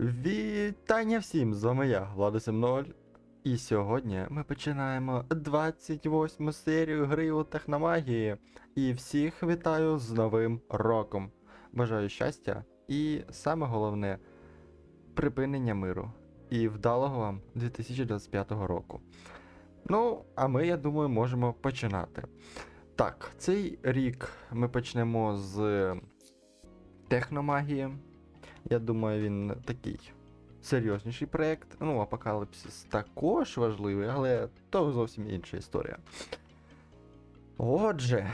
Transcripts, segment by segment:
Вітання всім! З вами я, Влада 0 І сьогодні ми починаємо 28 серію гри у техномагії. І всіх вітаю з Новим роком. Бажаю щастя і саме головне припинення миру. І вдалого вам 2025 року. Ну, а ми, я думаю, можемо починати. Так, цей рік ми почнемо з техномагії. Я думаю, він такий серйозніший проєкт. Ну, Апокаліпсис також важливий, але то зовсім інша історія. Отже,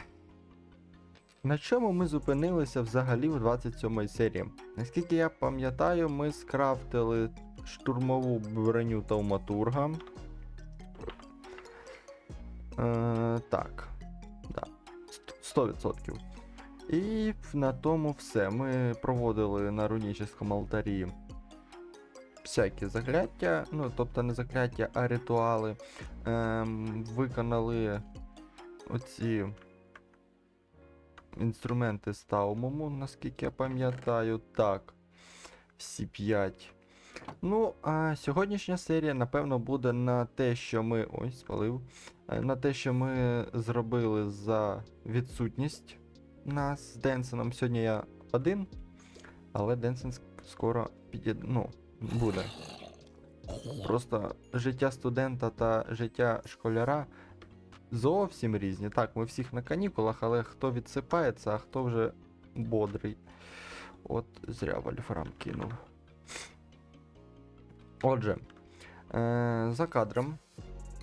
на чому ми зупинилися взагалі в 27 серії? Наскільки я пам'ятаю, ми скрафтили штурмову броню Тауматурга. Е, так. Да. 100%. І на тому все. Ми проводили на рунічному алтарі всякі закляття, ну, тобто не закляття, а ритуали. Ем, виконали оці інструменти з Таумому, наскільки я пам'ятаю. Так. Всі п'ять. Ну, а сьогоднішня серія, напевно, буде на те, що ми. Ой, спалив. Е, На те, що ми зробили за відсутність нас з Денсеном. Сьогодні я один, але Денсен скоро піде, ну, буде. Просто життя студента та життя школяра зовсім різні. Так, ми всіх на канікулах, але хто відсипається, а хто вже бодрий. От зря Вольфрам кинув. Отже, е- за кадром.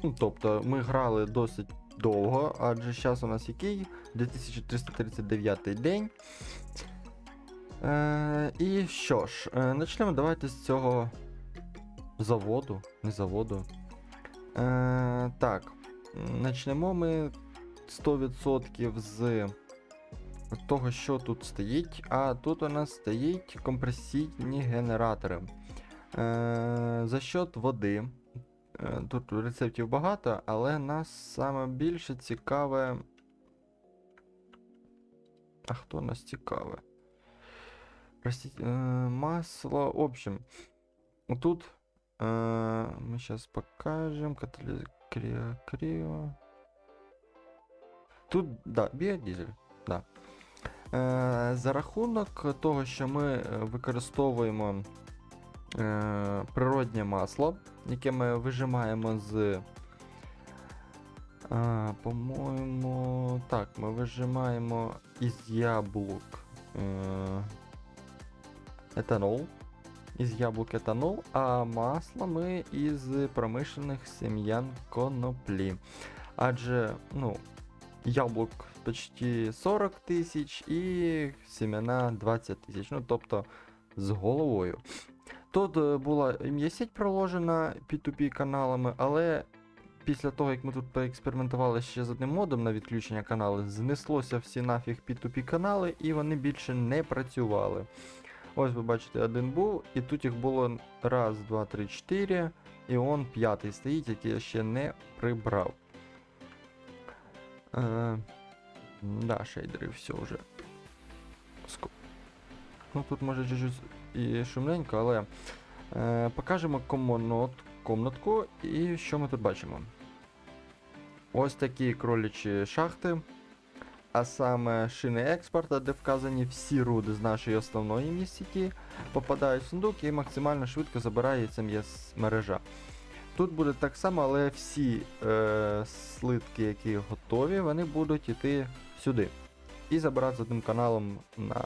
Ну, тобто, ми грали досить довго, адже зараз у нас який? 2339 день. Е, і що ж, е, почнемо давайте з цього заводу. Не заводу. Е, так. Почнемо ми 100% з того, що тут стоїть. А тут у нас стоїть компресійні генератори. Е, за счет води. Е, Тут рецептів багато, але нас саме більше цікаве. А хто нас цікаве? Простите, е, масло. В общем, тут е, ми зараз покажемо. Каталіз... Тут, да, біодізель. Да. За рахунок того, що ми використовуємо природнє масло, яке ми вижимаємо з. А, по-моєму. Так, ми вижимаємо із яблук е, етанол. Із яблук етанол, а масло ми із промишлених сем'ян коноплі. Адже, ну, яблук почти 40 тисяч і семена 20 тисяч. Ну, тобто з головою. Тут е, була м'ясіть проложена P2P каналами, але після того, як ми тут поекспериментували ще з одним модом на відключення каналу, знеслося всі нафіг P2P канали, і вони більше не працювали. Ось ви бачите, один був, і тут їх було раз, два, три, чотири, і он п'ятий стоїть, який я ще не прибрав. Е, да, шейдери все вже. Ну тут може чуть-чуть і шумненько, але е, покажемо комнат, комнатку і що ми тут бачимо. Ось такі кролячі шахти. А саме шини експорта, де вказані всі руди з нашої основної місті, попадають в сундук і максимально швидко забирається мережа. Тут буде так само, але всі е, слитки, які готові, вони будуть йти сюди. І забирати з одним каналом на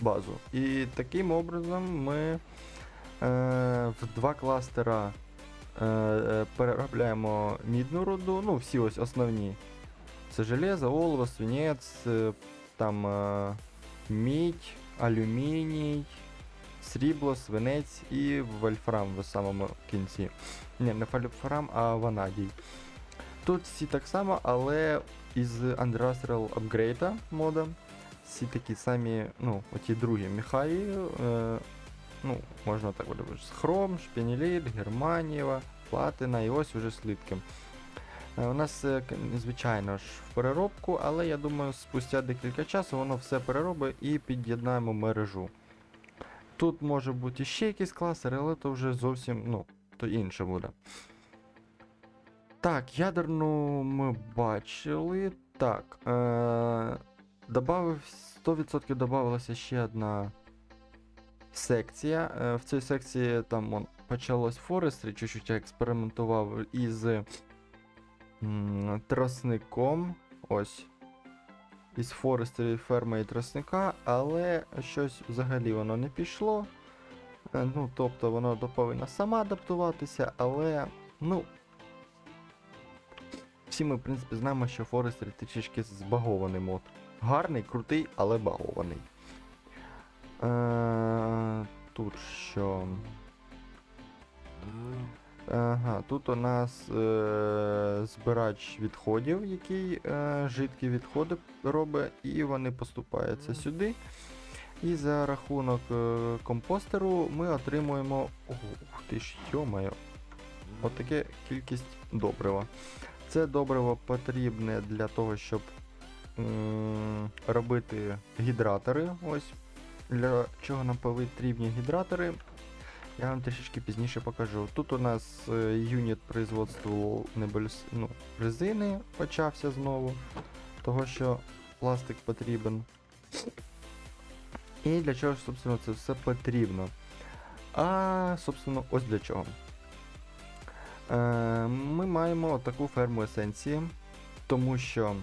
базу. І таким образом ми е, в два кластера е, е, переробляємо мідну руду, ну всі ось основні. Це железо, олово, свинець, е, там е, мідь, алюміній, срібло, свинець і вольфрам в самому кінці. Ні, не вольфрам, а ванадій. Тут всі так само, але із Industrial Upgrade мода. Всі такі самі, ну, оті другі міхаї, е, ну, можна так буде хром, шпініліт, германієва, платина і ось уже слитки. Е, У нас, е, звичайно ж, в переробку, але я думаю, спустя декілька часу воно все переробить і під'єднаємо мережу. Тут може бути ще якийсь кластер, але то вже зовсім, ну, то інше буде. Так, ядерну ми бачили. Так. Е- добавив 100% додавалася ще одна секція. Е, в цій секції там он, почалось Forestry, чуть-чуть я експериментував із тросником. Ось. Із Forestry ферми і тросника, але щось взагалі воно не пішло. Е, Ну, тобто воно повинно сама адаптуватися, але, ну. Всі ми, в принципі, знаємо, що Forestry трішечки збагований мод. Гарний, крутий, але багований. Е, тут що? Ага, тут у нас е, збирач відходів, який е, жидкі відходи робить, і вони поступаються сюди. І за рахунок е, компостеру ми отримуємо. Ух ти ж, йомаю, отаке кількість добрива. Це добриво потрібне для того, щоб робити гідратори. Ось для чого нам потрібні гідратори. Я вам трішечки пізніше покажу. Тут у нас е, юніт производства небольс... ну, резини почався знову, того що пластик потрібен. І для чого ж, собственно, це все потрібно. А, собственно, ось для чого. Е, ми маємо таку ферму есенції, тому що.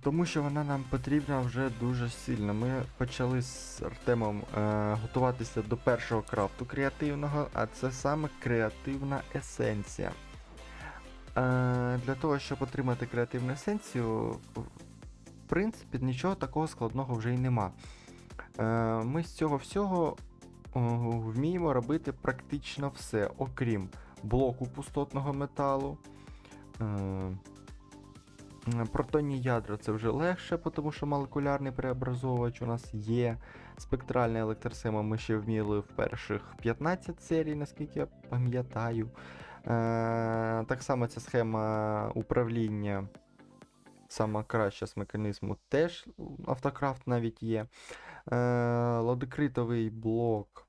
Тому що вона нам потрібна вже дуже сильно. Ми почали з Артемом е, готуватися до першого крафту креативного, а це саме креативна есенція. Е, для того, щоб отримати креативну есенцію, в принципі, нічого такого складного вже й нема. Е, ми з цього всього вміємо робити практично все, окрім блоку пустотного металу. Е, Протонні ядра це вже легше, тому що молекулярний преобразовувач у нас є. Спектральна електросхема ми ще вміли в перших 15 серій, наскільки я пам'ятаю. Е, так само ця схема управління, сама краща з механізму, теж автокрафт навіть є. Е, лодокритовий блок.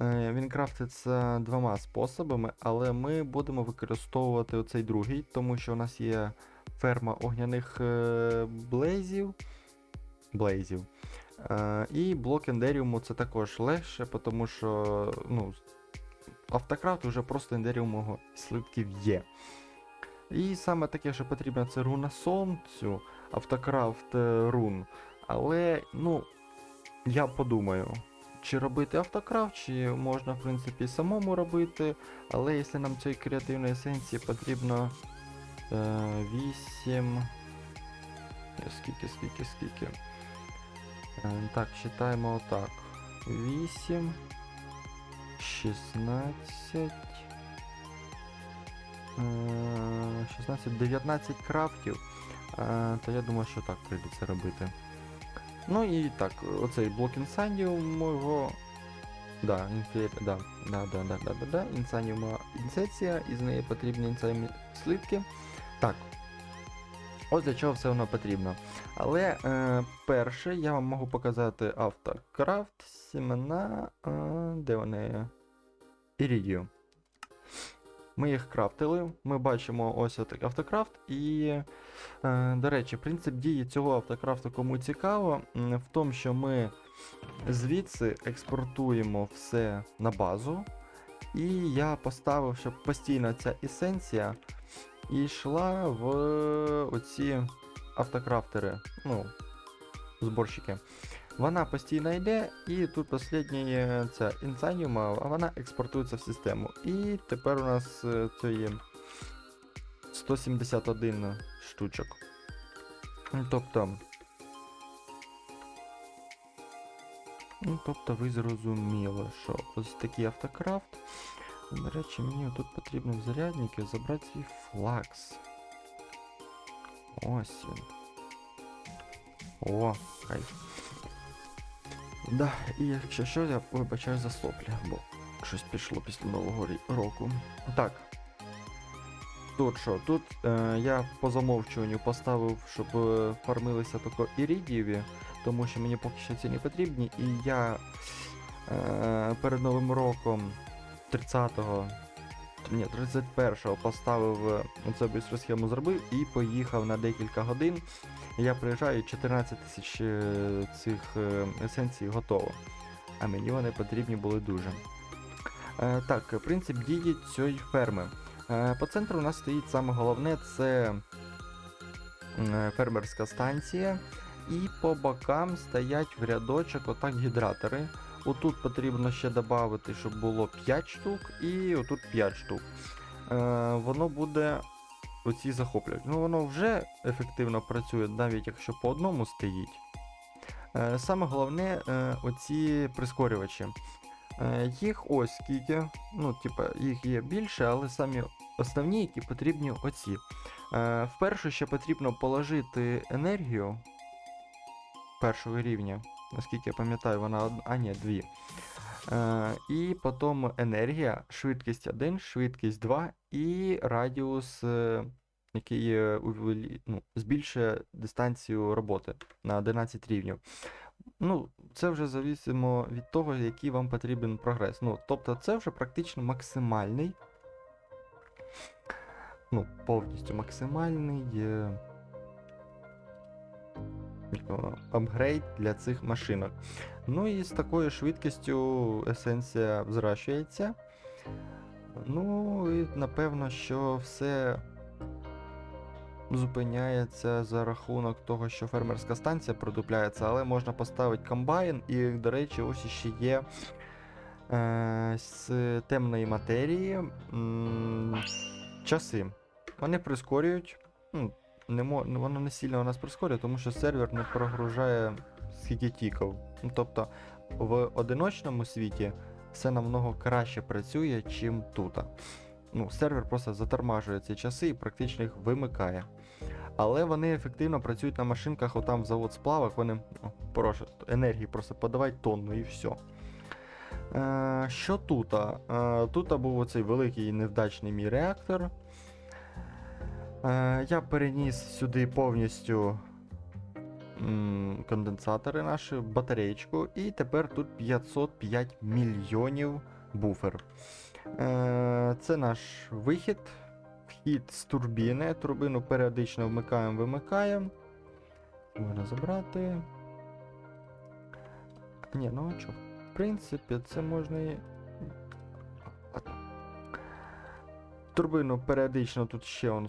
Е, Він крафтиться двома способами, але ми будемо використовувати оцей другий, тому що у нас є ферма огняних е, блейзів. блейзів. Е, і блок ендеріуму це також легше, тому що ну, автокрафт вже просто ендеріумого слитків є. І саме таке, що потрібно, це руна сонцю, автокрафт е, рун. Але, ну, я подумаю, чи робити автокрафт, чи можна, в принципі, самому робити. Але якщо нам цієї креативної есенції потрібно 8. Скільки, скільки, скільки. Е, Так, читаємо отак. 8. 16. е, 16, 19 крафтів. Е, То я думаю, що так прийдеться робити. Ну і так, оцей блок інсандіуму. Да, інфер... да, да, да, да, да, да, да. Інсаніума інсеція, із неї потрібні інсаніумі слитки. Так. Ось для чого все воно потрібно. Але е, перше я вам можу показати автокрафт, сімена. Е, де вони? Ірідіум. Ми їх крафтили. Ми бачимо ось автокрафт. І, е, до речі, принцип дії цього автокрафту, кому цікаво, в тому, що ми звідси експортуємо все на базу. І я поставив, щоб постійно ця есенція і йшла в оці автокрафтери, ну, зборщики. Вона постійно йде, і тут останнє ця інсаніума, а вона експортується в систему. І тепер у нас е, це є 171 штучок. Тобто. Ну, тобто ви зрозуміли, що ось такий автокрафт. До речі, мені тут потрібно в зарядники забрати свій флакс. Ось він. О, кайф. Да, і якщо що, я вибачаю за соплі, бо щось пішло після нового року. Так. Тут що? Тут е, я по замовчуванню поставив, щоб е, фармилися тільки ірідієві, тому що мені поки що ці не потрібні, і я е, перед Новим роком 30-го, ні, 31-го поставив е, оцю бістру схему зробив і поїхав на декілька годин. Я приїжджаю, 14 тисяч е, цих е, есенцій готово. А мені вони потрібні були дуже. Так, принцип дії цієї ферми. По центру у нас стоїть саме головне це фермерська станція. І по бокам стоять в рядочок отак гідратори. Отут потрібно ще додати, щоб було 5 штук, і отут 5 штук. Е, воно буде оці захоплюють. Ну, воно вже ефективно працює, навіть якщо по одному стоїть. Е, саме головне, е, оці прискорювачі. Е, їх ось скільки, ну, типа, їх є більше, але самі основні, які потрібні оці. Е, вперше ще потрібно положити енергію першого рівня. Наскільки я пам'ятаю, вона одна, а ні, дві. Е, і потім енергія, швидкість 1, швидкість 2 і радіус, е, який е, ну, збільшує дистанцію роботи на 11 рівнів. Ну, це вже завісимо від того, який вам потрібен прогрес. Ну, тобто, це вже практично максимальний. Ну, повністю максимальний. Е... воно, апгрейд для цих машинок. Ну і з такою швидкістю есенція взращується. Ну і напевно, що все зупиняється за рахунок того, що фермерська станція продупляється, але можна поставити комбайн, і, до речі, ось ще є е, з темної матерії часи. Вони прискорюють. Ну, не мо, ну, воно не сильно у нас прискорює, тому що сервер не прогружає скільки тікав. Ну, тобто в одиночному світі все намного краще працює, чим тут. Ну, сервер просто затормажує ці часи і практично їх вимикає. Але вони ефективно працюють на машинках, отам в завод сплавок, вони прошу, енергії просто подавай тонну і все. Е, що тут? Е, тут був оцей великий невдачний мій реактор. Е, я переніс сюди повністю конденсатори наші, батареєчку, і тепер тут 505 мільйонів буфер. Е, це наш вихід, вхід з турбіни. Турбину періодично вмикаємо, вимикаємо. Можна забрати. Ні, ну а що? В принципі, це можна і. Турбину періодично тут ще он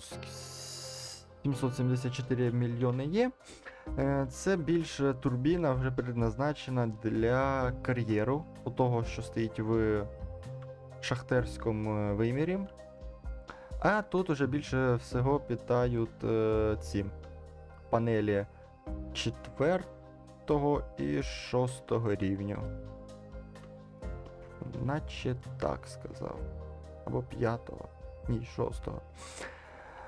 774 мільйони є. Е, Це більше турбіна вже предназначена для кар'єру, у того, що стоїть в шахтерському е, вимірі. А тут уже більше всього питають е, ці панелі четвертого і шостого рівню. Наче так сказав. Або п'ятого. Ні, шостого.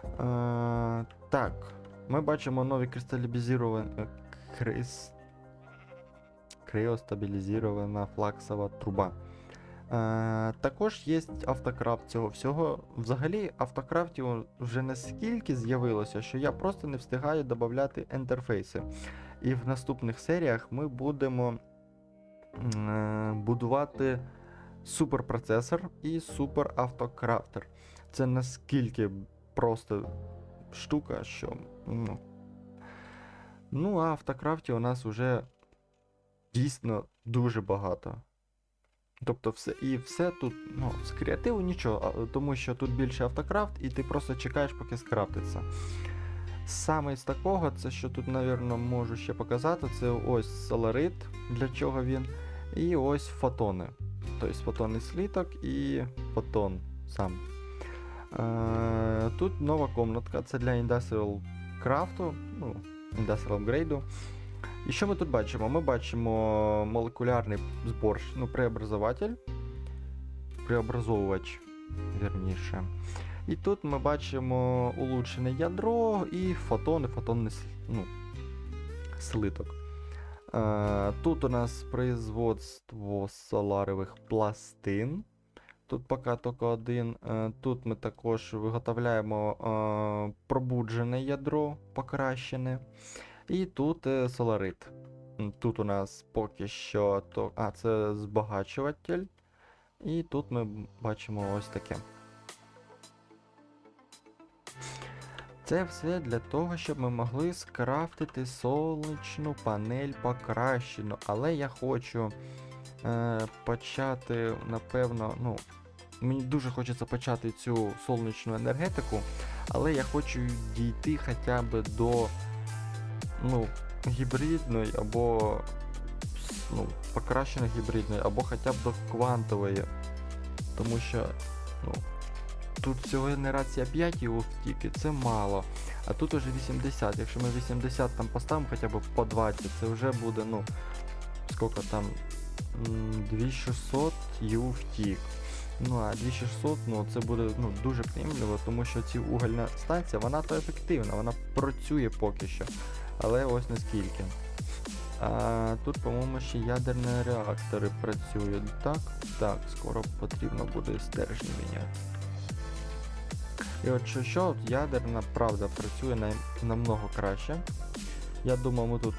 Е, так. Ми бачимо нові кристалізовані. Крис... Криостабілізована флаксова труба. Е, також є автокрафт цього всього. Взагалі, автокрафтів вже наскільки з'явилося, що я просто не встигаю додати інтерфейси. І в наступних серіях ми будемо е, будувати суперпроцесор і суперавтокрафтер. Це наскільки просто штука, що. Ну, ну а автокрафтів у нас вже дійсно дуже багато. Тобто все і все тут, ну, з креативу нічого, тому що тут більше автокрафт, і ти просто чекаєш, поки скрафтиться. Саме з такого, це що тут, напевно, можу ще показати, це ось соларит, для чого він, і ось фотони. Тобто фотонний сліток і фотон сам. Е, тут нова комнатка, це для Industrial крафту, ну, Industrial апгрейду. І що ми тут бачимо? Ми бачимо молекулярний збор, ну, преобразователь, преобразовувач, вірніше. І тут ми бачимо улучшене ядро і фотони, фотонний ну, слиток. Е, тут у нас производство соларових пластин. Тут поки тільки один. Е, Тут ми також виготовляємо е, пробуджене ядро покращене. І тут е, соларит. Тут у нас поки що то. А, це збагачуватель. І тут ми бачимо ось таке. Це все для того, щоб ми могли скрафтити сонячну панель покращену. Але я хочу почати, напевно, ну. Мені дуже хочеться почати цю сонячну енергетику, але я хочу дійти хоча б до ну, гібридної або ну, покращеної гібридної, або хоча б до квантової. Тому що ну, тут всього генерація 5 і тільки це мало. А тут уже 80. Якщо ми 80 там поставимо хоча б по 20, це вже буде, ну, скільки там. М, 2600 ю втік. Ну а 2600, ну це буде ну, дуже приємливо, тому що ці угольна станція, вона то ефективна, вона працює поки що. Але ось наскільки. А тут, по-моєму, ще ядерні реактори працюють. Так, так, скоро потрібно буде стержні міняти. І от що, що ядерна правда працює най, намного краще. Я думаю, ми тут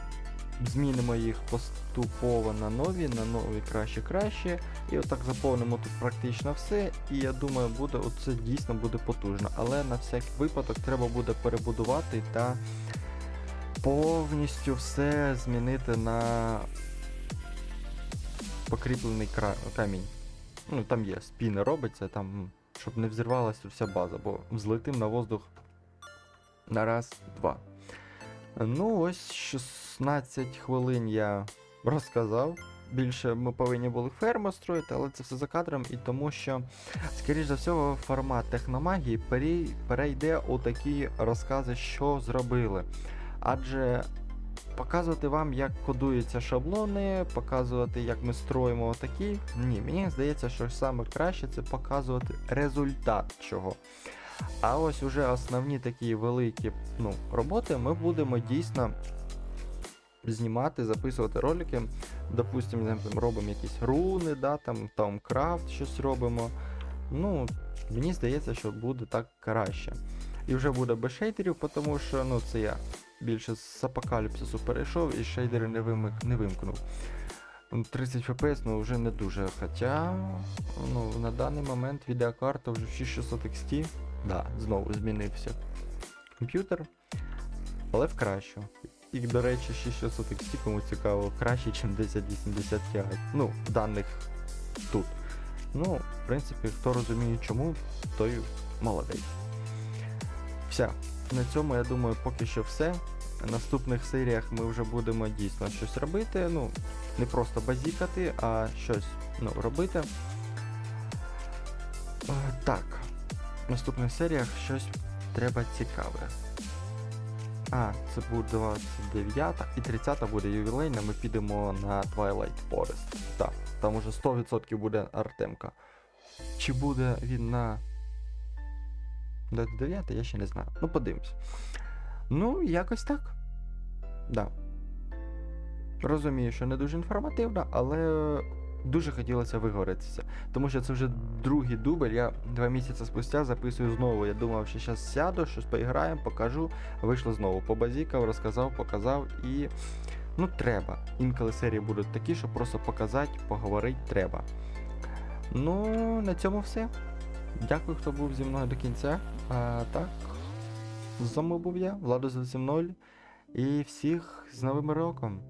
змінимо їх поступово на нові, на нові краще краще. І отак заповнимо тут практично все. І я думаю, буде оце дійсно буде потужно. Але на всякий випадок треба буде перебудувати та повністю все змінити на покріплений камінь. Ну, там є, спіни робиться, там, щоб не взірвалася вся база, бо взлетим на воздух на раз, два. Ну, ось 16 хвилин я розказав. Більше ми повинні були ферму строїти, але це все за кадром, і тому що, скоріш за всього, формат техномагії перейде у такі розкази, що зробили. Адже показувати вам, як кодуються шаблони, показувати, як ми строїмо такі. Ні, мені здається, що саме краще це показувати результат чого. А ось уже основні такі великі ну, роботи ми будемо дійсно знімати, записувати ролики. Допустимо, робимо якісь руни, да, там, там крафт щось робимо. Ну, мені здається, що буде так краще. І вже буде без шейдерів, тому що ну, це я більше з апокаліпсису перейшов і шейдери не, вимик, не вимкнув. Ну, 30 FPS, ну вже не дуже. Хоча ну, на даний момент відеокарта вже в 6600 XT. Да, знову змінився комп'ютер, але в кращу. І, до речі, 6600 XT, кому цікаво, краще, ніж 1080 Ti. Ну, даних тут. Ну, в принципі, хто розуміє чому, той молодець. Все. На цьому, я думаю, поки що все. В наступних серіях ми вже будемо дійсно щось робити. Ну, не просто базікати, а щось ну, робити. Е, Так. Наступних серіях щось треба цікаве. А, це буде 29 і 30 буде ювілейна, ми підемо на Twilight Forest. Так, там уже 100% буде Артемка. Чи буде він на 29, я ще не знаю. Ну, подивимось. Ну, якось так. Да. Розумію, що не дуже інформативно, але дуже хотілося вигоритися. Тому що це вже другий дубль. Я два місяці спустя записую знову. Я думав, що зараз сяду, щось поіграємо, покажу. Вийшло знову. Побазікав, розказав, показав і. Ну, треба. Інколи серії будуть такі, що просто показати, поговорити треба. Ну, на цьому все. Дякую, хто був зі мною до кінця. А так, з вами був я, Владос 0 і всіх з Новим роком.